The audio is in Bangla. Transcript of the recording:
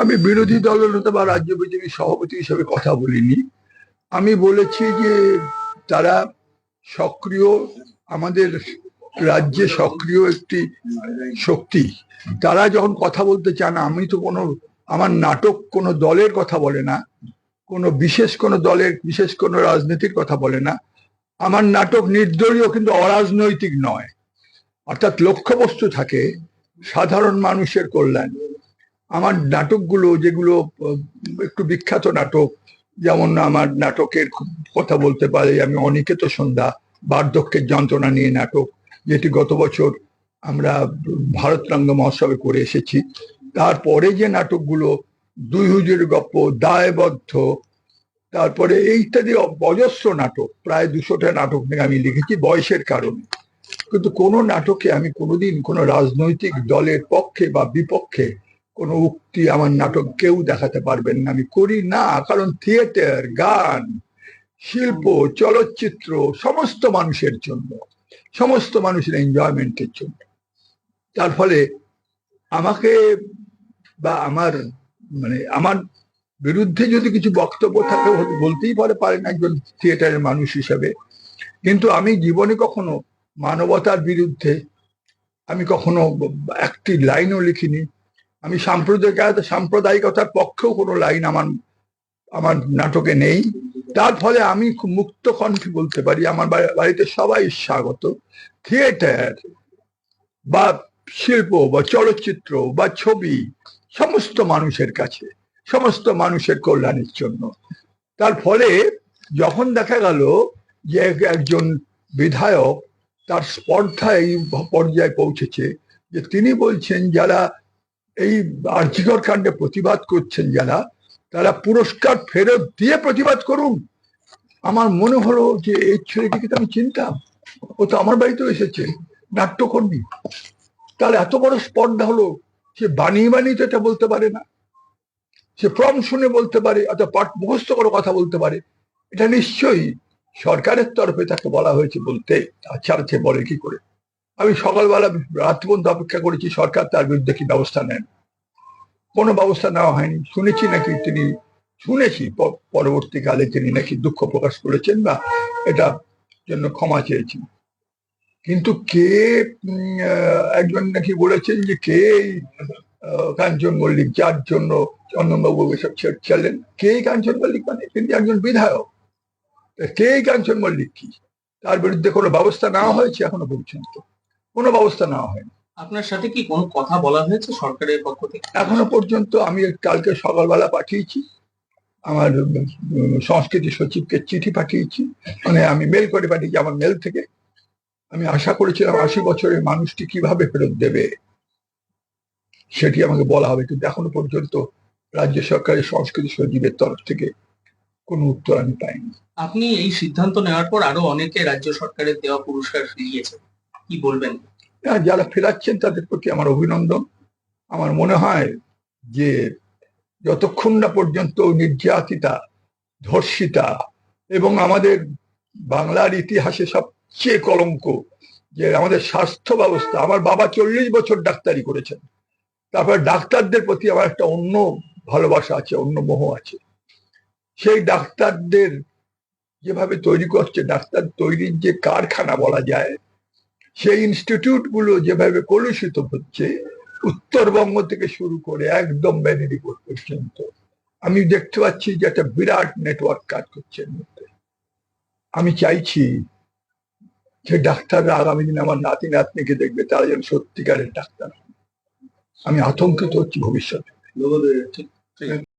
আমি বিরোধী দলনেতা বা রাজ্য বিজেপি সভাপতি হিসেবে কথা বলিনি। আমি বলেছি যে তারা সক্রিয়, আমাদের রাজ্যে সক্রিয় একটি শক্তি। তারা যখন কথা বলতে চান, আমি তো কোনো, আমার নাটক কোনো দলের কথা বলে না, কোনো বিশেষ কোনো দলের, বিশেষ কোনো রাজনীতির কথা বলে না। আমার নাটক নির্দলীয় কিন্তু অরাজনৈতিক নয়। অর্থাৎ লক্ষ্যবস্তু থাকে সাধারণ মানুষের কল্যাণ। আমার নাটকগুলো যেগুলো একটু বিখ্যাত নাটক, যেমন আমার নাটকের কথা বলতে পারি, আমি অনিকেত সন্ধ্যা, বার্ধক্যের যন্ত্রণা নিয়ে নাটক, যেটি গত বছর আমরা ভারতরঙ্গ মহোৎসবে করে এসেছি। তারপরে যে নাটকগুলো, দুই হুজুর গপ্প, দায়বদ্ধ, তারপরে ইত্যাদি অজস্র নাটক, প্রায় দুশোটা নাটক নিয়ে আমি লিখেছি বয়সের কারণে। কিন্তু কোনো নাটকে আমি কোনোদিন কোনো রাজনৈতিক দলের পক্ষে বা বিপক্ষে কোনো উক্তি আমার নাটক কেউ দেখাতে পারবেন না। আমি করি না, কারণ থিয়েটার, গান, শিল্প, চলচ্চিত্র সমস্ত মানুষের জন্য, সমস্ত মানুষের এনজয়মেন্টের জন্য। তার ফলে আমাকে বা আমার মানে আমার বিরুদ্ধে যদি কিছু বক্তব্য থাকে বলতেই পারে, পারেন একজন থিয়েটারের মানুষ হিসাবে। কিন্তু আমি জীবনে কখনো মানবতার বিরুদ্ধে আমি কখনো একটি লাইনও লিখিনি। আমি সাম্প্রদায়িক সাম্প্রদায়িকতার পক্ষেও কোনো লাইন আমার আমার নাটকে নেই। তার ফলে আমি খুব মুক্ত কণ্ঠে বলতে পারি, আমার বাড়িতে সবাই স্বাগত। থিয়েটার বা শিল্প বা চলচ্চিত্র বা ছবি সমস্ত মানুষের কাছে, সমস্ত মানুষের কল্যাণের জন্য। তার ফলে যখন দেখা গেল যে একজন বিধায়ক তার স্পর্ধা এই পর্যায়ে পৌঁছেছে, যে তিনি বলছেন, যারা এই আর্যিকর কাণ্ডে প্রতিবাদ করছেন যারা, তারা পুরস্কার ফেরত দিয়ে প্রতিবাদ করুন। আমার মনে হলো যে এই ছেলেটিকে তো আমি চিনতাম, ও তো আমার বাড়িতেও এসেছে, নাট্যকর্মী। তার এত বড় স্পর্ধা হলো, সে বানিয়ে বানিয়ে তো এটা বলতে পারে না, সে ফর্ম শুনে বলতে পারে, অথবা পাঠ মুখস্থ করে কথা বলতে পারে। এটা নিশ্চয়ই সরকারের তরফে তাকে বলা হয়েছে বলতে আচ্ছা সে বলে কি করে? আমি সকালবেলা রাত পর্যন্ত অপেক্ষা করেছি, সরকার তার বিরুদ্ধে কি ব্যবস্থা নেন? কোনো ব্যবস্থা নেওয়া হয়নি। শুনেছি নাকি তিনি, শুনেছি পরবর্তীকালে তিনি নাকি দুঃখ প্রকাশ করেছেন বা এটা জন্য ক্ষমা চেয়েছেন। কিন্তু কে একজন নাকি বলেছেন যে কে কাঞ্চন মল্লিক, যার জন্য চন্দনবাবু এসব ছেড়েছিলেন কে কাঞ্চন মল্লিক মানে? তিনি একজন বিধায়ক। কে কাঞ্চন মল্লিক কি? তার বিরুদ্ধে কোনো ব্যবস্থা নেওয়া হয়েছে এখনও পর্যন্ত? কোনো ব্যবস্থা নেওয়া হয়নি। আপনার সাথে কি কোনো কথা বলা হয়েছে সরকারের পক্ষ থেকে? এখনও পর্যন্ত আমি কালকে সকালবেলা পাঠিয়েছি। আমার সংস্কৃতি সচিবকে চিঠি পাঠিয়েছি। মানে আমি মেল করে পাঠিয়েছি আমার মেল থেকে। আমি আশা করেছিলাম আশি বছরের মানুষটি কীভাবে ফেরত দেবে সেটি আমাকে বলা হবে। কিন্তু এখনও পর্যন্ত রাজ্য সরকারের সংস্কৃতি সচিবের তরফ থেকে কোনো উত্তর আমি পাইনি। আপনি এই সিদ্ধান্ত নেওয়ার পর আরও অনেকে রাজ্য সরকারের দেওয়া পুরস্কার ফিরিয়েছে কি বলবেন? যারা ফেরাচ্ছেন তাদের প্রতি আমার অভিনন্দন। আমার মনে হয় যে যতক্ষণ না পর্যন্ত নির্যাতিতা, ধর্ষিতা এবং আমাদের বাংলার ইতিহাসে সবচেয়ে কলঙ্ক যে আমাদের স্বাস্থ্য ব্যবস্থা, আমার বাবা চল্লিশ বছর ডাক্তারি করেছেন। তারপর ডাক্তারদের প্রতি আমার একটা অন্য ভালোবাসা আছে, অন্য মোহ আছে। সেই ডাক্তারদের যেভাবে তৈরি করছে, ডাক্তার তৈরির যে কারখানা বলা যায় সেই ইনস্টিটিউটগুলো যেভাবে কলুষিত হচ্ছে, উত্তরবঙ্গ থেকে শুরু করে একদম মেদিনীপুর পর্যন্ত। আমি দেখতে পাচ্ছি যে একটা বিরাট নেটওয়ার্ক কাজ করছে আমি চাইছি যে ডাক্তাররা আগামী দিন আমার নাতি নাতনিকে দেখবে, তারা যেন সত্যিকারের ডাক্তার আমি আতঙ্কিত হচ্ছি ভবিষ্যতে।